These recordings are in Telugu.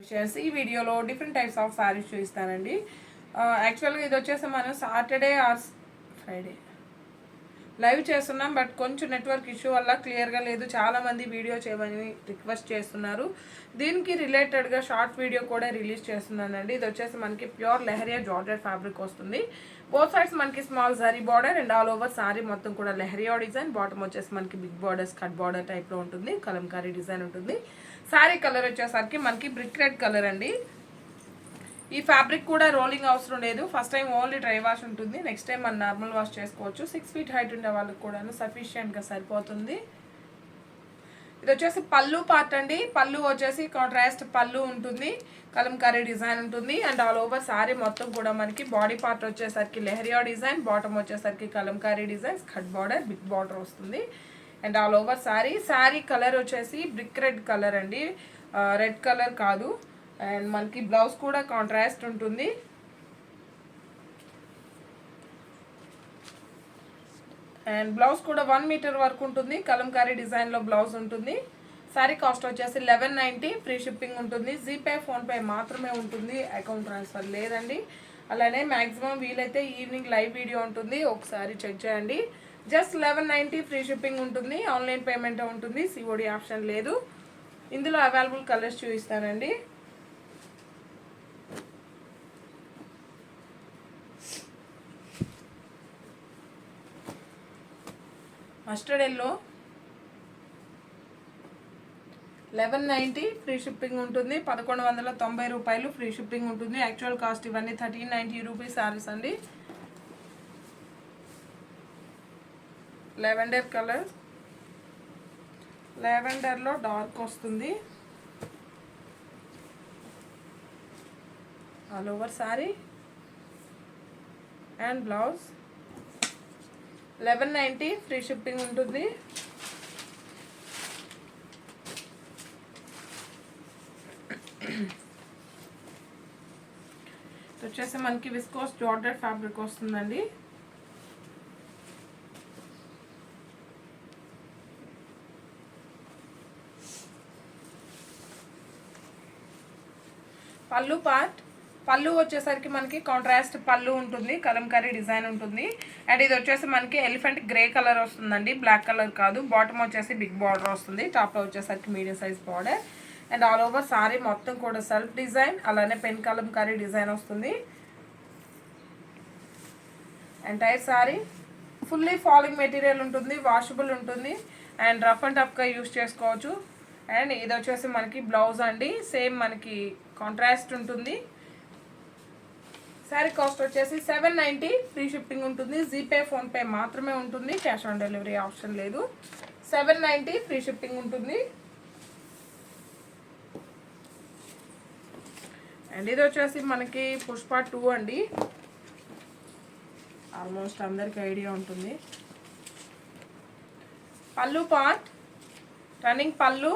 షేర్స్ ఈ వీడియోలో డిఫరెంట్ టైప్స్ ఆఫ్ శారీస్ చూపిస్తానండి. Uh, యాక్చువల్గా ఇది వచ్చేసి మనం సాటర్డే ఆర్ ఫ్రైడే లైవ్ చేస్తున్నాం బట్ కొంచెం నెట్వర్క్ ఇష్యూ వల్ల క్లియర్గా లేదు. చాలామంది వీడియో చేయమని రిక్వెస్ట్ చేస్తున్నారు. దీనికి రిలేటెడ్గా షార్ట్ వీడియో కూడా రిలీజ్ చేస్తున్నానండి. ఇది వచ్చేసి మనకి ప్యూర్ లెహరియా జార్జెట్ ఫ్యాబ్రిక్ వస్తుంది. బోత్ సైడ్స్ మనకి small zari border and all over sari మొత్తం కూడా లెహరియా డిజైన్. బాటమ్ వచ్చేసి మనకి బిగ్ బార్డర్స్ కట్ బార్డర్ టైప్లో ఉంటుంది. కలంకారీ డిజైన్ ఉంటుంది. సారీ కలర్ వచ్చేసరికి మనకి బ్రిక్ రెడ్ కలర్ అండి. ఈ ఫ్యాబ్రిక్ కూడా రోలింగ్ అవసరం లేదు. First time only dry wash ఉంటుంది. నెక్స్ట్ టైం మనం నార్మల్ వాష్ చేసుకోవచ్చు. సిక్స్ ఫీట్ హైట్ ఉండే వాళ్ళకి కూడా సఫిషియెంట్గా సరిపోతుంది. ఇది వచ్చేసి పళ్ళు పార్ట్ అండి. పళ్ళు వచ్చేసి కాంట్రాస్ట్ పళ్ళు ఉంటుంది. కలంకారీ డిజైన్ ఉంటుంది. అండ్ ఆల్ ఓవర్ సారీ మొత్తం కూడా మనకి బాడీ పార్ట్ వచ్చేసరికి లెహరియా డిజైన్ బాటమ్ వచ్చేసరికి Kalamkari design cut border big border వస్తుంది. And all over sari sari colour వచ్చేసి బ్రిక్ రెడ్ కలర్ అండి. రెడ్ కలర్ కాదు. అండ్ మనకి బ్లౌజ్ కూడా కాంట్రాస్ట్ ఉంటుంది. అండ్ బ్లౌజ్ కూడా వన్ మీటర్ వరకు ఉంటుంది. కలంకారీ డిజైన్లో బ్లౌజ్ ఉంటుంది. సారీ కాస్ట్ వచ్చేసి లెవెన్ నైంటీ ఫ్రీ షిప్పింగ్ ఉంటుంది. జీపే ఫోన్పే మాత్రమే ఉంటుంది. అకౌంట్ ట్రాన్స్ఫర్ లేదండి. అలానే మ్యాక్సిమం వీలైతే ఈవినింగ్ లైవ్ వీడియో ఉంటుంది. ఒకసారి చెక్ చేయండి. Just eleven ninety free shipping ఉంటుంది. ఆన్లైన్ పేమెంట్ ఉంటుంది. సిఓడి ఆప్షన్ లేదు. ఇందులో అవైలబుల్ కలర్స్ చూపిస్తానండి. Mustard yellow eleven ninety free shipping ఉంటుంది. పదకొండు వందల తొంభై రూపాయలు ఫ్రీ షిప్పింగ్ ఉంటుంది. యాక్చువల్ కాస్ట్ ఇవన్నీ థర్టీన్ నైంటీ రూపీస్ శారీస్ అండి. లెవెండర్ కలర్ లెవెండర్లో డార్క్ వస్తుంది. All over sari and blouse eleven ninety free shipping ఉంటుంది. వచ్చేసి మనకి విస్కోస్ జార్డెడ్ ఫ్యాబ్రిక్ వస్తుందండి. పళ్ళు పార్ట్ పళ్ళు వచ్చేసరికి మనకి కాంట్రాస్ట్ పళ్ళు ఉంటుంది కలంకారీ డిజైన్ ఉంటుంది. అండ్ ఇది వచ్చేసి మనకి ఎలిఫెంట్ గ్రే కలర్ వస్తుందండి బ్లాక్ కలర్ కాదు. బాటమ్ వచ్చేసి బిగ్ బార్డర్ వస్తుంది టాప్లో వచ్చేసరికి medium size border and all over sari మొత్తం కూడా సెల్ఫ్ డిజైన్ అలానే పెన్ కలంకారీ డిజైన్ వస్తుంది. Entire sari fully falling material ఉంటుంది వాషబుల్ ఉంటుంది. అండ్ రఫ్ అండ్ టఫ్గా యూస్ చేసుకోవచ్చు. అండ్ ఇది వచ్చేసి మనకి బ్లౌజ్ అండి సేమ్ మనకి కాంట్రాస్ట్ ఉంటుంది. శారీ కాస్ట్ వచ్చేసి సెవెన్ నైంటీ ఫ్రీ షిప్పింగ్ ఉంటుంది. జీపే ఫోన్పే మాత్రమే ఉంటుంది. క్యాష్ ఆన్ డెలివరీ ఆప్షన్ లేదు. సెవెన్ నైంటీ ఫ్రీ షిప్పింగ్ ఉంటుంది. అండ్ ఇది వచ్చేసి మనకి పుష్ప టూ అండి. ఆల్మోస్ట్ అందరికి ఐడియా ఉంటుంది. పళ్ళు పార్ట్ రన్నింగ్ పళ్ళు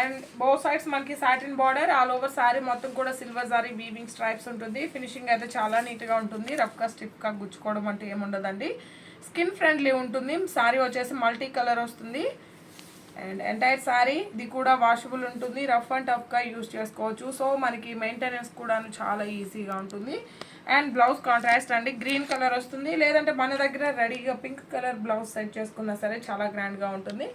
అండ్ బో సైడ్స్ మనకి satin border all over sari మొత్తం కూడా సిల్వర్ సారీ వీవింగ్ స్ట్రైప్స్ ఉంటుంది. ఫినిషింగ్ అయితే చాలా నీట్గా ఉంటుంది. రఫ్గా స్టిప్గా గుచ్చుకోవడం అంటే ఏముండదండి. స్కిన్ ఫ్రెండ్లీ ఉంటుంది. సారీ వచ్చేసి మల్టీ కలర్ వస్తుంది. అండ్ ఎంటైర్ సారీ ఇది కూడా వాషబుల్ ఉంటుంది. రఫ్ అండ్ టఫ్గా యూస్ చేసుకోవచ్చు. సో మనకి మెయింటెనెన్స్ కూడా చాలా ఈజీగా ఉంటుంది. అండ్ బ్లౌజ్ కాంట్రాస్ట్ అండి. గ్రీన్ కలర్ వస్తుంది. లేదంటే మన దగ్గర రెడీగా పింక్ కలర్ బ్లౌజ్ సెట్ చేసుకున్నా సరే చాలా గ్రాండ్గా ఉంటుంది.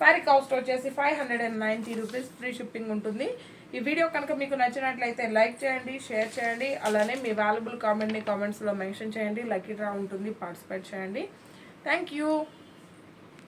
సారీ కాస్ట్ వచ్చేసి five hundred and ninety rupees free shipping ఉంటుంది. ఈ వీడియో కనుక మీకు నచ్చినట్లయితే లైక్ చేయండి షేర్ చేయండి. అలానే మీ వాల్యుబుల్ కామెంట్ని కామెంట్స్లో మెన్షన్ చేయండి. లక్కీ డ్రా ఉంటుంది. పార్టిసిపేట్ చేయండి. Thank you